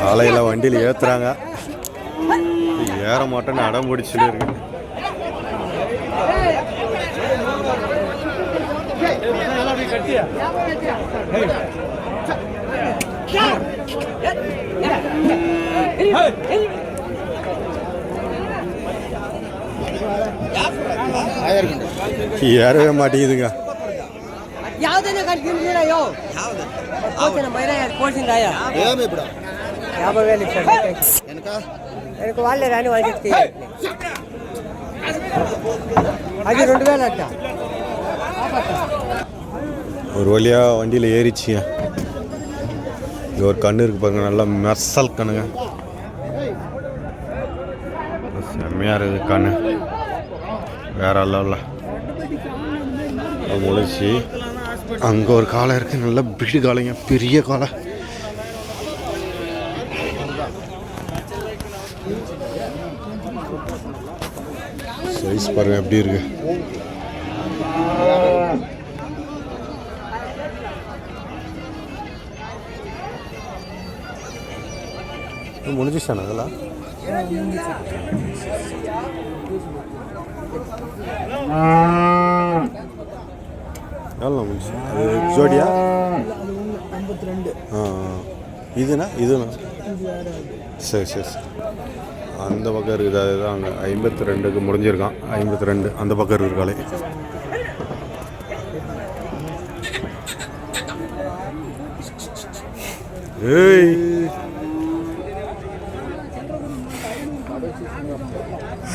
காலையில் வண்டியில் ஏற்றுறாங்க ஏற மாட்டேன்னு அடம் பிடிச்சிட்டு இருக்கு. ஏறவே மாட்டேங்குதுங்க. ಯಾವುದನ್ನ ಕಟ್ಕೊಂಡು ಯಾವ್ದು ಕೋಚಿನ ಮೈರಾ ಕೋಚಿನ ರಾಯ యాభై వేలు ఇచ్చాడు వెనక எனக்கு వాళ్ళే రాని వాళ్ళకి అది రెండు వేలు అట్ట ஒரு வழியாக வண்டியில் ஏறிச்சு இங்கே ஒரு கண்ணு இருக்கு பாருங்க நல்லா மெர்சல் கண்ணுங்க செம்மையாக இருக்குது கண்ணு வேற லெவலில் முளைச்சி அங்கே ஒரு காளை இருக்குது நல்ல பிடி காளைங்க பெரிய காளை சைஸ் பாருங்க எப்படி இருக்கு? முடிஞ்சிச்சானே அதெல்லாம் எவ்வளோ முடிச்சு அது ஜோடியா? ஆ. இதுனா இதுனா? சரி சரி சரி. அந்த பக்கம் இருக்குது அதுதான் அங்கே. ஐம்பத்தி ரெண்டுக்கு முடிஞ்சிருக்கான். ஐம்பத்தி ரெண்டு அந்த பக்கம் இருக்கிற காலை. ஏய்!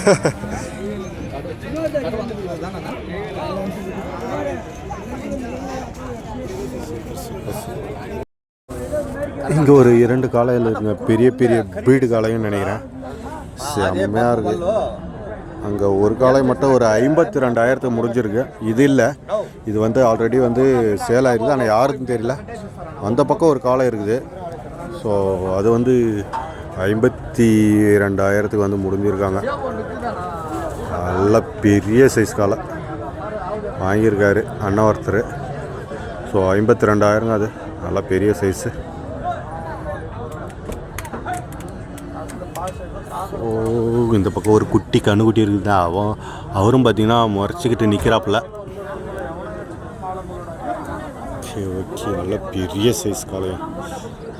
இங்கே ஒரு இரண்டு காலையில் இருக்குங்க. பெரிய பெரிய பீடு காலையும் நினைக்கிறேன். செம்மையாக இருக்குது அங்கே ஒரு காலை மட்டும் ஒரு ஐம்பத்தி ரெண்டாயிரத்துக்கு முடிஞ்சிருக்கு. இது இல்லை. இது வந்து ஆல்ரெடி வந்து சேல் ஆயிருக்கு ஆனால் யாருக்கும் தெரியல. அந்த பக்கம் ஒரு காலை இருக்குது. ஸோ அது வந்து ஐம்பத்தி ரெண்டாயிரத்துக்கு வந்து முடிஞ்சிருக்காங்க. நல்ல பெரிய சைஸ் காலை வாங்கியிருக்காரு அண்ணன் ஒருத்தர். ஸோ ஐம்பத்தி ரெண்டாயிரங்க அது. நல்லா பெரிய சைஸு ஓ இந்த பக்கம் ஒரு குட்டி கண்ணுக்குட்டி இருக்குது? அவன் அவரும் பார்த்தீங்கன்னா முறைச்சிக்கிட்டு நிற்கிறாப்புல ஓகே ஓகே நல்ல பெரிய சைஸ் காளையம்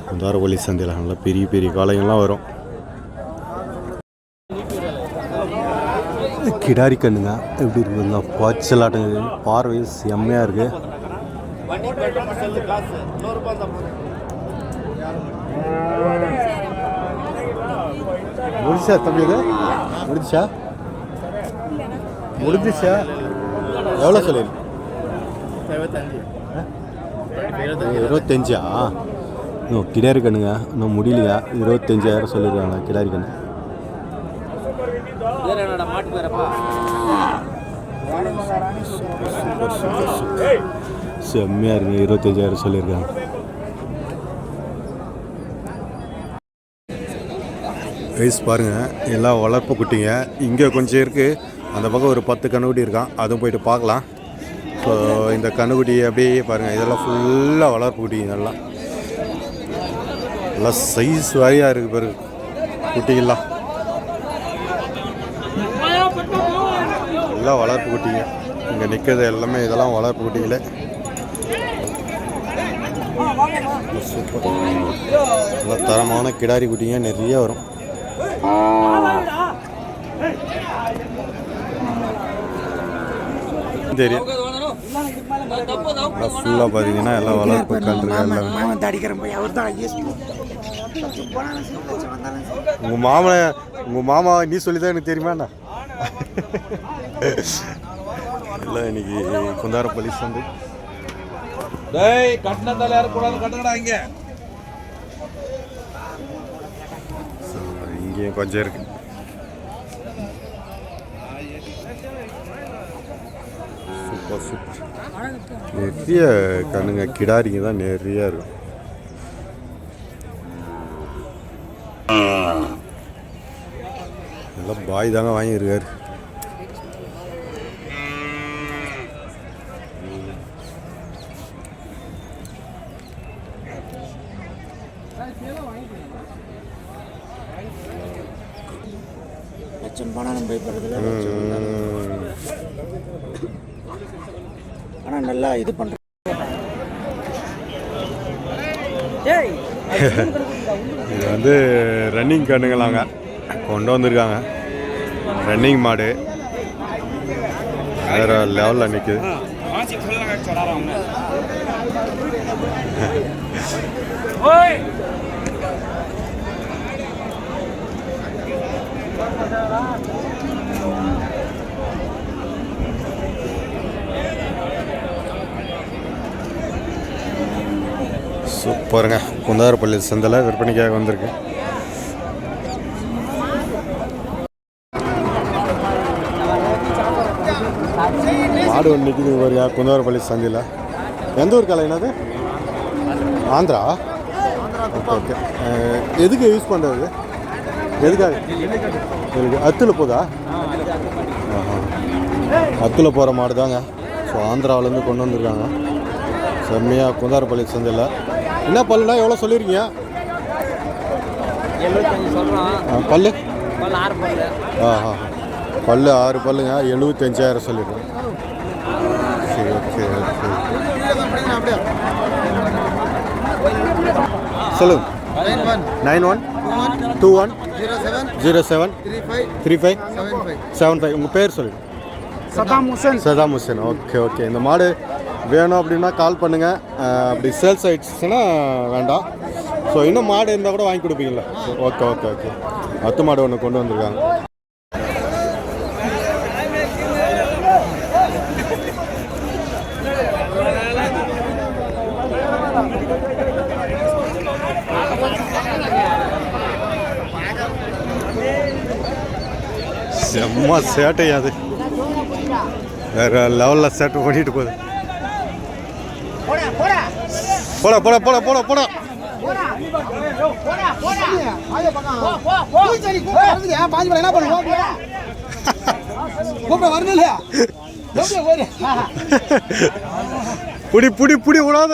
குந்தாரவள்ளி சந்தையில் நல்ல பெரிய பெரிய காளையெல்லாம் வரும். கிடாரி கண்ணுங்க. எப்படி இருக்குங்க பாய்ச்சலாட்டங்க. பார்வை செம்மையாக இருக்குது முடிச்சா தம்பி இது? முடிச்சா முடிஞ்சிச்சா எவ்வளோ சொல்லிருக்கு இருபத்தஞ்சா. இன்னும் கிடாரி கண்ணுங்க. இன்னும் முடியலையா? இருபத்தஞ்சாயிரம் சொல்லியிருக்காங்க கிடாரி கண்ணு. செம்மையாக இருக்குங்க. இருபத்தஞ்சாயிரம் சொல்லியிருக்காங்க ரைஸ் பாருங்கள் எல்லாம் வளர்ப்பு குட்டிங்க. இங்கே கொஞ்சம் இருக்குது அந்த பக்கம் ஒரு பத்து கண்ணுக்குட்டி இருக்கான். அதுவும் போயிட்டு பார்க்கலாம். ஸோ இந்த கண்ணுக்குட்டி அப்படியே பாருங்கள் இதெல்லாம் ஃபுல்லாக வளர்ப்பு குட்டிங்க இதெல்லாம் நல்லா சைஸ் வாரியாக இருக்குது பாரு. குட்டிங்கெல்லாம் எல்லாம் வளர்ப்பு குட்டிங்க. இங்கே நிற்கிறது எல்லாமே இதெல்லாம் வளர்ப்பு குட்டிங்களே சூப்பர் நல்லா தரமான கிடாரி குட்டிங்க. நிறைய வரும். தெரியும். ஃபுல்லாக பார்த்தீங்கன்னா எல்லாம் வளர்ப்பு உங்கள் மாமனை உங்கள் மாமா நீ சொல்லி தான் எனக்கு தெரியுமாண்ணா இல்லை இன்னைக்கு குந்தாரப்பள்ளி சந்தை டேய் கட்டினத்தால யாரும் கூடாது கட்டுங்கடா இங்க. இங்கேயும் கொஞ்சம் இருக்குது சூப்பர் சூப்பர். நிறைய கண்ணுங்க கிடாரிங்க தான் நிறைய இருக்கும். எல்லாம் பாய் தாங்க வாங்கியிருக்காரு. வச்சுன்னு போனால் நம்ம பயப்படுறதுல ம். ஆனால் நல்லா இது பண்ணுறேன் இது வந்து ரன்னிங் கண்ணுங்களாங்க. கொண்டு வந்திருக்காங்க. ரன்னிங் மாடு. வேற லெவலில் நிற்குது சூப்பருங்க. குந்தாரப்பள்ளி சந்தையில் விற்பனைக்காக வந்திருக்கு. மாடு ஒன்று நிற்கிது ஒரு குந்தாரப்பள்ளி சந்தையில். எந்த ஊர் கலை என்னது? ஆந்திரா? Okay okay. எதுக்கு யூஸ் பண்ணுறது எதுக்காக? எதுக்கு? அத்தில் போதா? ஆஹா. அத்தில் போகிற மாடு தாங்க ஸோ ஆந்திராவிலேருந்து கொண்டு வந்திருக்காங்க. செம்மையாக குந்தாரப்பள்ளி சந்தையில். என்ன பல்லுனா எவ்வளோ சொல்லியிருக்கீங்க? ஆ, பல்லு? ஆறு பல்லு. ஆஹா. பல்லு ஆறு பல்லுங்க. எழுபத்தஞ்சாயிரம் சொல்லிடுறேன் சரி ஓகே ஓகே. சொல்லுங்க. Nine one? Two one zero seven three five seven five உங்கள் பேர் சொல்லுங்கள் Saddam Hussein. Saddam Hussein. Okay okay இந்த மாடு வேணும் அப்படின்னா கால் பண்ணுங்கள் அப்படி சேல்ஸ் ஆயிடுச்சுன்னா வேண்டாம். ஸோ இன்னும் மாடு இருந்தால் கூட வாங்கி கொடுப்பீங்களா ஓகே ஓகே ஓகே அத்து மாடு ஒன்று கொண்டு வந்திருக்காங்க. செம்ம சேட்டை அது வேற லெவலில் சேட்டை பண்ணிட்டு போகுது போட போட போட போட போட புடி புடி புடி விடாத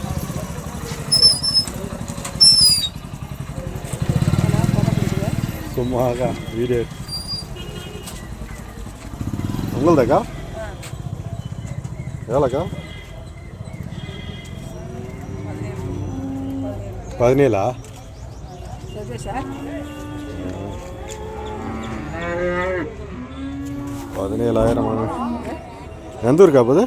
சும்மாக்கா வீடியோ உங்களதாக்கா? எவ்வளோக்கா பதினேழா? பதினேழாயிரம் எந்த ஊருக்கா போது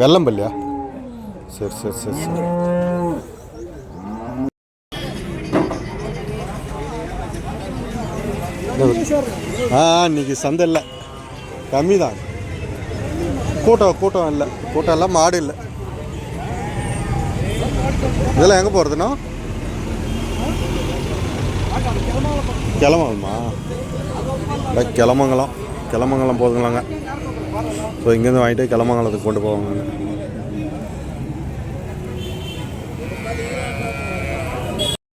வெள்ளம்பள்ளியா? சரி சரி சரி சரி. ஆ இன்னைக்கு சந்தை இல்லை. கம்மி தான் கூட்டம் கூட்டம் இல்லை. கூட்டம் இல்லை மாடு இல்லை. இதெல்லாம் எங்கே போகிறதுண்ணா கிளம்பணுமா இல்லை கிளமங்கலம். கிளமங்கலம் போதுங்களாங்க ஸோ இங்கேருந்து வாங்கிட்டு கிளமங்கலத்துக்கு கொண்டு போவாங்க